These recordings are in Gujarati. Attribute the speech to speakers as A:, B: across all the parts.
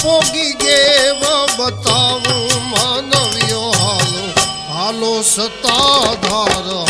A: સોગી ગેવ બતાવું માનવ્યો હાલો હાલો સતાધાર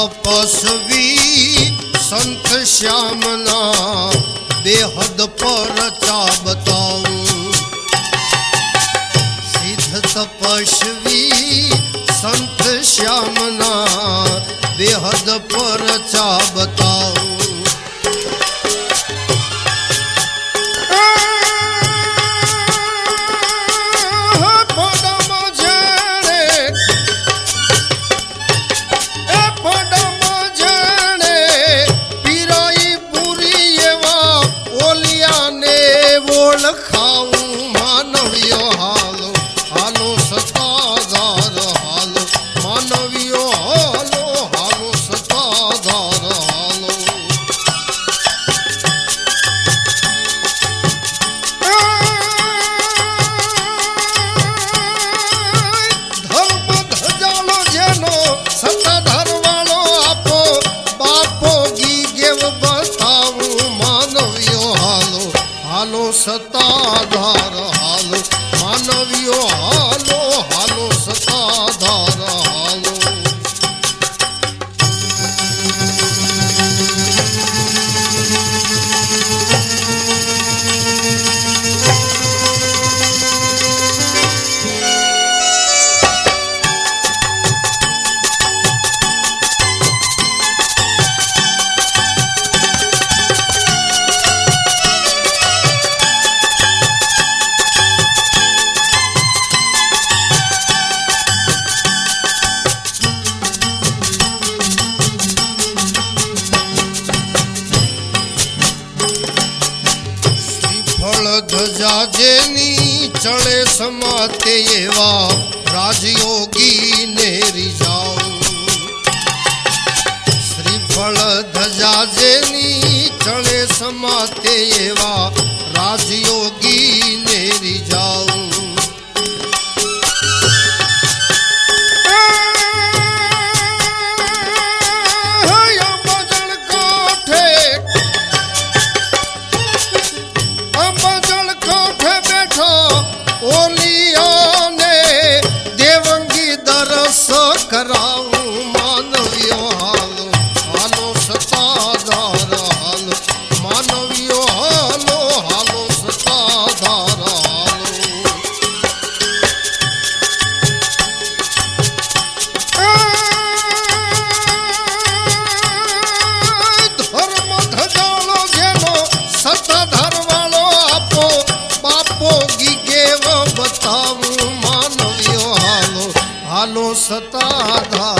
A: તપસ્વી સંત શ્યામના બેહદ પર ચાબતાવું સિદ્ધ તપસ્વી સંત શ્યામના બેહદ પર ચાબતાવું खाऊं ધજા જેની ચળે સમાતે એવા રાજયોગી ને રીજાઓ શ્રીફળ ધજા જેની ચળે સમાતે એવા રાજયોગી Por রাধা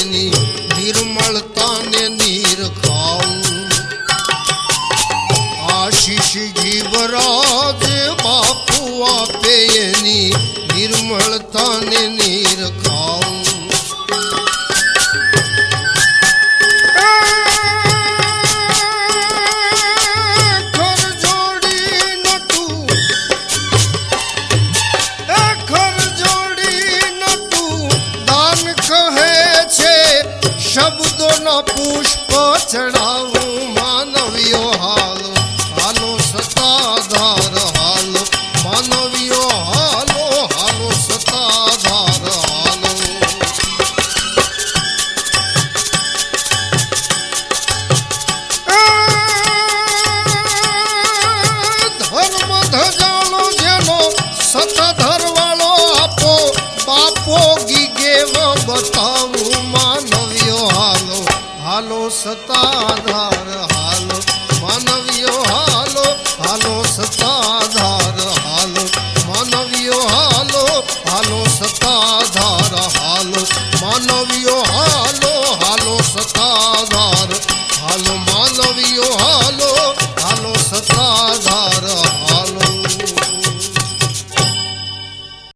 A: સતધરવાળો આપો બાપો ગીગેવ બતાવું માનવ્યો હાલો હાલો સતાધાર હાલ માનવ્યો હાલો હાલો સતાધાર